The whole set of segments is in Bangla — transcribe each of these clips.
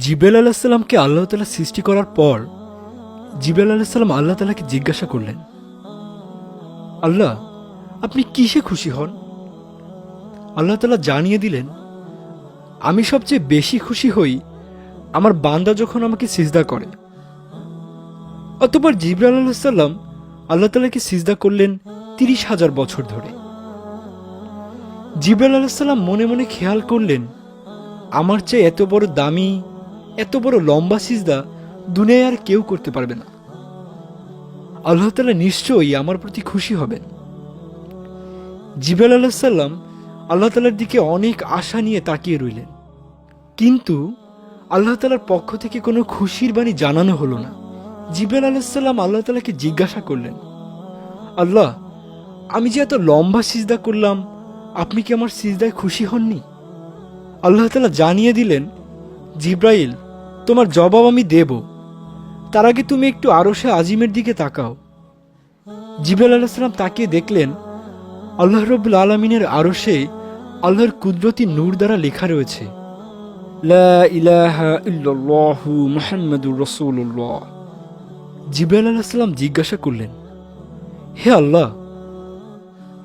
জিব্রাইল আলাহিসাল্লামকে আল্লাহ তালা সৃষ্টি করার পর জিব্রাইল আলাহিসাল্লাম আল্লাহ তালাকে জিজ্ঞাসা করলেন, আল্লাহ, আপনি কিসে খুশি হন? আল্লাহ তালা জানিয়ে দিলেন, আমি সবচেয়ে বেশি খুশি হই আমার বান্দা যখন আমাকে সিজদা করে। অতপর জিব্রাইল আলাহিসাল্লাম আল্লাহ তালাকে সিজদা করলেন তিরিশ হাজার বছর ধরে। জিব্রাইল আলাহিসাল্লাম মনে মনে খেয়াল করলেন, আমার চেয়ে এত বড় দামি এত বড় লম্বা সিজদা দুনিয়ায় আর কেউ করতে পারবে না। আল্লাহ তালা নিশ্চয়ই আমার প্রতি খুশি হবেন। জিব্রাইল আলাহিসাল্লাম আল্লাহ তালার দিকে অনেক আশা নিয়ে তাকিয়ে রইলেন। কিন্তু আল্লাহ তালার পক্ষ থেকে কোনো খুশির বাণী জানানো হলো না। জিব্রাইল আলাহিসাল্লাম আল্লাহ তালাকে জিজ্ঞাসা করলেন, আল্লাহ, আমি যে এত লম্বা সিজদা করলাম, আপনি কি আমার সিজদায় খুশি হননি? আল্লাহ তালা জানিয়ে দিলেন জিব্রাইল, তোমার জবাব আমি দেব। তার আগে তুমি একটু আরশে আজিমের দিকে তাকাও। জিব্রাইল আলাহিসাল্লাম তাকিয়ে দেখলেন, আল্লাহ রবুল আলমিনের আরশে আল্লাহর কুদরতি নূর দ্বারা লেখা রয়েছে। জিব্রাইল আলাহিসাল্লাম জিজ্ঞাসা করলেন, হে আল্লাহ,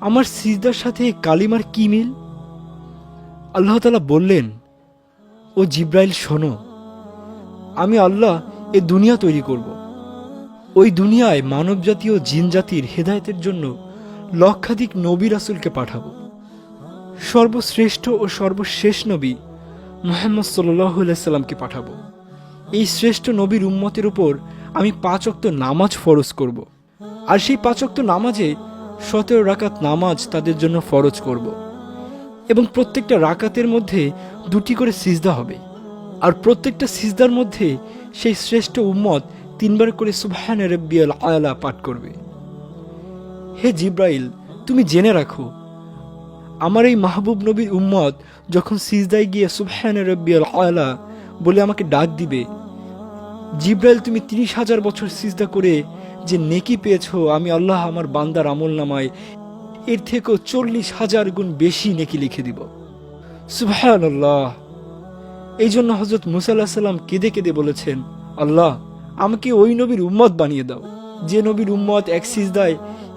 আমার সিজদার সাথে কালিমার কি মিল? আল্লাহ তালা বললেন ও জিব্রাইল, শোনো। আমি আল্লাহ এ দুনিয়া তৈরি করব। ওই দুনিয়ায় মানব জাতীয় জিন জাতির হেদায়তের জন্য লক্ষাধিক নবী রাসুলকে পাঠাবো। সর্বশ্রেষ্ঠ ও সর্বশেষ নবী মোহাম্মদ সাল্লামকে পাঠাবো। এই শ্রেষ্ঠ নবীর উম্মতের উপর আমি পাঁচ অক্ত নামাজ ফরজ করব। আর সেই পাঁচ অক্ত নামাজে সতেরো রাকাত নামাজ তাদের জন্য ফরজ করব। এবং প্রত্যেকটা রাকাতের মধ্যে দুটি করে সিজদা হবে। আর প্রত্যেকটা সিজদার মধ্যে সেই শ্রেষ্ঠ উম্মত তিনবার করে সুবহান রব্বিয়াল আয়লা পাঠ করবে। হে জিব্রাইল, তুমি জেনে রাখো, আমার এই মাহবুব নবীর উম্মত যখন সিজদায় গিয়ে সুবহান রব্বিয়াল আয়লা বলে আমাকে ডাক দিবে, জিব্রাইল, তুমি তিরিশ হাজার বছর সিজদা করে যে নেকি পেয়েছ, আমি আল্লাহ আমার বান্দার আমল নামায় এর থেকেও চল্লিশ হাজার গুণ বেশি নেকি লিখে দিব। সুবহান আল্লাহ এই জন্য হজরত মুসাল্লাহ সাল্লাম কেঁদে কেঁদে বলেছেন, আল্লাহ, আমাকে ওই নবীর উম্মত বানিয়ে দাও। যে নবীর উম্মত এক সিজদায়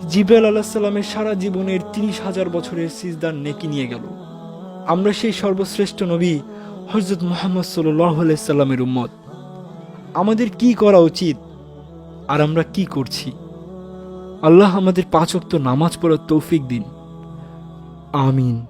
জিব্রাইল আল্লাহ সাল্লামের সারা জীবনের তিরিশ হাজার বছরের সিজদার নেকি নিয়ে গেল। আমরা সেই সর্বশ্রেষ্ঠ নবী হজরত মোহাম্মদ সাল্লাহ সাল্লামের উম্মত। আমাদের কি করা উচিত? আর আমরা কি করছি? আল্লাহ আমাদের পাঁচক্ত নামাজ পড়ার তৌফিক দিন। আমিন।